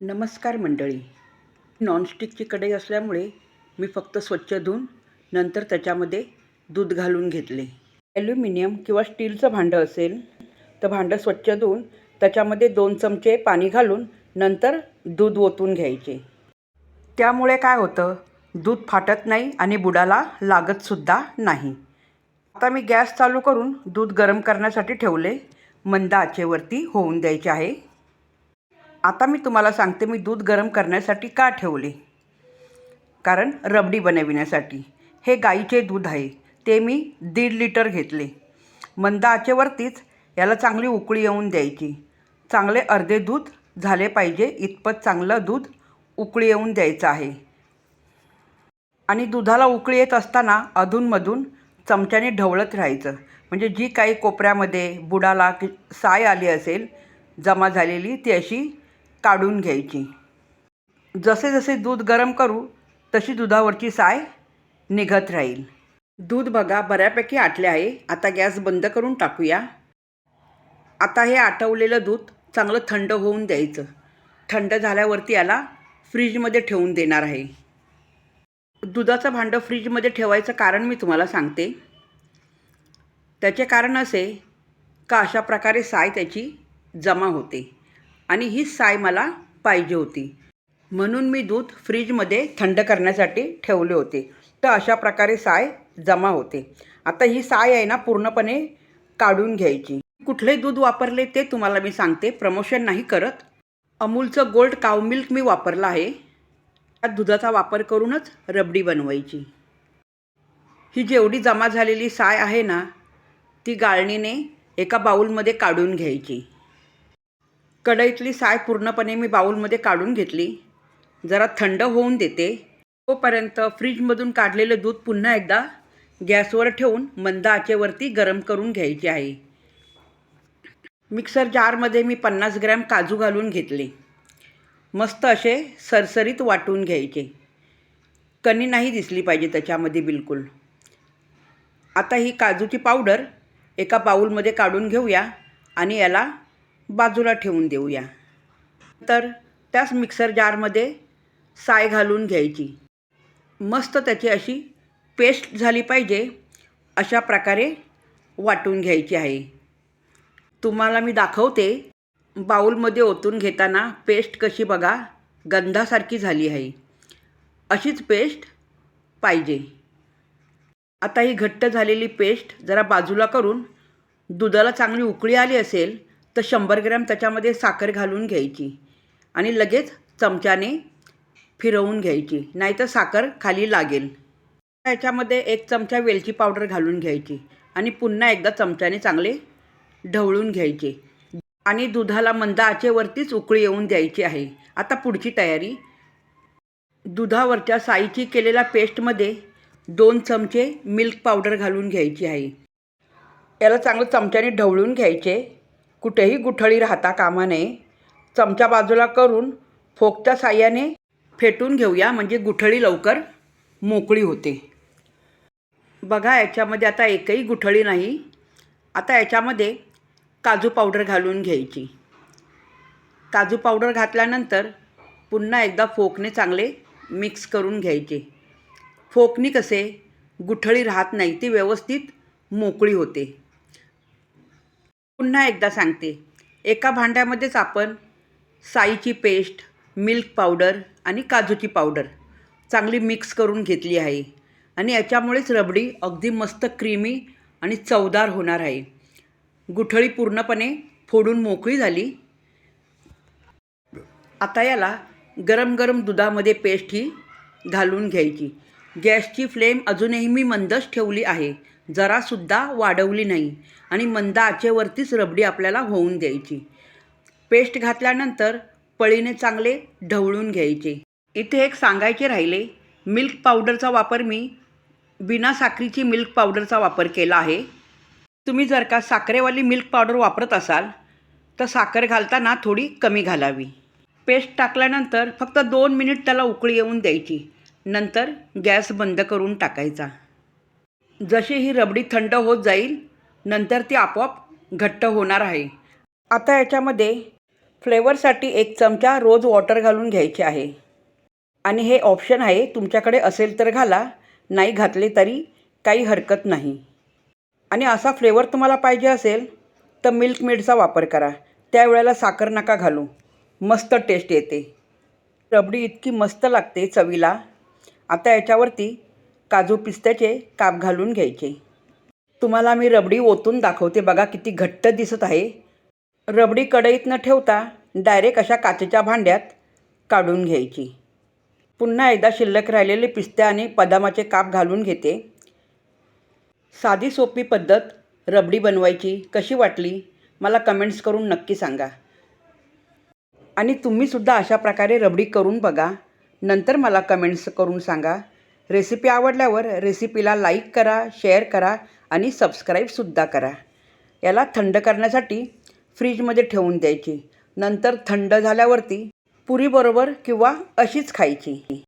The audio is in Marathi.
नमस्कार मंडळी. नॉनस्टिकची कढई असल्यामुळे मी फक्त स्वच्छ धुवून नंतर त्याच्यामध्ये दूध घालून घेतले. ॲल्युमिनियम किंवा स्टीलचं भांडं असेल तर भांडं स्वच्छ धुवून त्याच्यामध्ये दोन चमचे पाणी घालून नंतर दूध ओतून घ्यायचे. त्यामुळे काय होतं? दूध फाटत नाही आणि बुडाला लागतसुद्धा नाही. आता मी गॅस चालू करून दूध गरम करण्यासाठी ठेवले. मंद आचेवरती होऊन द्यायचे आहे. आता मी तुम्हाला सांगते मी दूध गरम करण्यासाठी का ठेवले. कारण रबडी बनविण्यासाठी. हे गाईचे दूध आहे. ते मी दीड लिटर घेतले. मंद आचेवरतीच याला चांगली उकळी येऊन द्यायची. चांगले अर्धे दूध झाले पाहिजे. इतपत चांगलं दूध उकळी येऊन द्यायचं आहे. आणि दुधाला उकळी येत असताना अधूनमधून चमच्याने ढवळत राहायचं. म्हणजे जी काही कोपऱ्यामध्ये बुडाला की साय आली असेल जमा झालेली ती अशी काढून घ्यायची. जसे जसे दूध गरम करू तशी दुधावरची साय निघत राहील. दूध बघा बऱ्यापैकी आटले आहे. आता गॅस बंद करून टाकूया. आता हे आटवलेलं दूध चांगलं थंड होऊन द्यायचं. थंड झाल्यावरती याला फ्रीजमध्ये ठेवून देणार आहे. दुधाचं भांडं फ्रीजमध्ये ठेवायचं कारण मी तुम्हाला सांगते. त्याचे कारण असे का अशा प्रकारे साय त्याची जमा होते. आणि ही साय मला पाहिजे होती. म्हणून मी दूध फ्रीजमध्ये थंड करण्यासाठी ठेवले होते. तर अशा प्रकारे साय जमा होते. आता ही साय आहे ना पूर्णपणे काढून घ्यायची. कुठले दूध वापरले ते तुम्हाला मी सांगते. प्रमोशन नाही करत. अमूलचं गोल्ड काव मिल्क मी वापरलं आहे. त्या दुधाचा वापर करूनच रबडी बनवायची. ही जेवढी जमा झालेली साय आहे ना ती गाळणीने एका बाऊलमध्ये काढून घ्यायची. कढईतली साय पूर्णपणे मी बाऊलमध्ये काढून घेतली. जरा थंड होऊन देते. तोपर्यंत फ्रीजमधून काढलेलं दूध पुन्हा एकदा गॅसवर ठेवून मंद आचेवरती गरम करून घ्यायचे आहे. मिक्सर जारमध्ये मी पन्नास ग्रॅम काजू घालून घेतले. मस्त असे सरसरीत वाटून घ्यायचे. कणी नाही दिसली पाहिजे त्याच्यामध्ये बिलकुल. आता ही काजूची पावडर एका बाऊलमध्ये काढून घेऊया आणि याला बाजूला ठेवून देऊया. तर त्याच मिक्सर जारमध्ये साय घालून घ्यायची. मस्त त्याची अशी पेस्ट झाली पाहिजे अशा प्रकारे वाटून घ्यायची आहे. तुम्हाला मी दाखवते बाऊलमध्ये ओतून घेताना पेस्ट कशी बघा गंधासारखी झाली आहे. अशीच पेस्ट पाहिजे. आता ही घट्ट झालेली पेस्ट जरा बाजूला करून दुधाला चांगली उकळी आली असेल तर शंभर ग्रॅम त्याच्यामध्ये साखर घालून घ्यायची आणि लगेच चमच्याने फिरवून घ्यायची नाहीतर साखर खाली लागेल. याच्यामध्ये एक चमचा वेलची पावडर घालून घ्यायची आणि पुन्हा एकदा चमच्याने चांगले ढवळून घ्यायचे. आणि दुधाला मंद आचेवरतीच उकळी येऊन द्यायची आहे. आता पुढची तयारी. दुधावरच्या साईची केलेल्या पेस्टमध्ये दोन चमचे मिल्क पावडर घालून घ्यायची आहे. याला चांगलं चमच्याने ढवळून घ्यायचे. कुठेही गुठळी राहता कामा नये. चमचा बाजूला करून फोकच्या साह्याने फेटून घेऊया म्हणजे गुठळी लवकर मोकळी होते. बघा याच्यामध्ये आता एकही गुठळी नाही. आता याच्यामध्ये काजू पावडर घालून घ्यायची. काजू पावडर घातल्यानंतर पुन्हा एकदा फोकने चांगले मिक्स करून घ्यायचे. फोकनी कसे गुठळी राहत नाही ती व्यवस्थित मोकळी होते. पुन्हा एकदा सांगते. एका भांड्यामध्येच आपण साईची पेस्ट मिल्क पावडर आणि काजूची पावडर चांगली मिक्स करून घेतली आहे आणि याच्यामुळेच रबडी अगदी मस्त क्रीमी आणि चवदार होणार आहे. गुठळी पूर्णपणे फोडून मोकळी झाली. आता याला गरम गरम दुधामध्ये पेस्ट ही घालून घ्यायची. गॅसची फ्लेम अजूनही मी मंदच ठेवली आहे. जरासुद्धा वाढवली नाही आणि मंद आचेवरतीच रबडी आपल्याला होऊन द्यायची. पेस्ट घातल्यानंतर पळीने चांगले ढवळून घ्यायचे. इथे एक सांगायचे राहिले मिल्क पावडरचा वापर मी बिना साखरीची मिल्क पावडरचा वापर केला आहे. तुम्ही जर का साखरेवाली मिल्क पावडर वापरत असाल तर साखर घालताना थोडी कमी घालावी. पेस्ट टाकल्यानंतर फक्त दोन मिनिट त्याला उकळी येऊन द्यायची. नंतर गॅस बंद करून टाकायचा. जशी ही रबडी थंड होत जाईल नंतर ती आपोआप घट्ट होणार आहे. आता याच्यामध्ये फ्लेवरसाठी एक चमचा रोज वॉटर घालून घ्यायचे आहे. आणि हे ऑप्शन आहे तुमच्याकडे असेल तर घाला नाही घातले तरी काही हरकत नाही. आणि असा फ्लेवर तुम्हाला पाहिजे असेल तर मिल्क मेडचा वापर करा. त्यावेळेला साखर नका घालू. मस्त टेस्ट येते. रबडी इतकी मस्त लागते चवीला. आता याच्यावरती काजू पिस्त्याचे काप घालून घ्यायचे. तुम्हाला मी रबडी ओतून दाखवते बघा किती घट्ट दिसत आहे. रबडी कढईत न ठेवता डायरेक्ट अशा काचेच्या भांड्यात काढून घ्यायची. पुन्हा एकदा शिल्लक राहिलेले पिस्ते आणि बदामाचे काप घालून घेते. साधी सोपी पद्धत रबडी बनवायची कशी वाटली मला कमेंट्स करून नक्की सांगा. आणि तुम्हीसुद्धा अशा प्रकारे रबडी करून बघा. नंतर मला कमेंट्स करून सांगा. रेसिपी आवडल्यावर रेसिपीला लाईक करा शेअर करा आणि सबस्क्राईबसुद्धा करा. याला थंड करण्यासाठी फ्रीजमध्ये ठेवून द्यायची. नंतर थंड झाल्यावरती पुरीबरोबर किंवा अशीच खायची.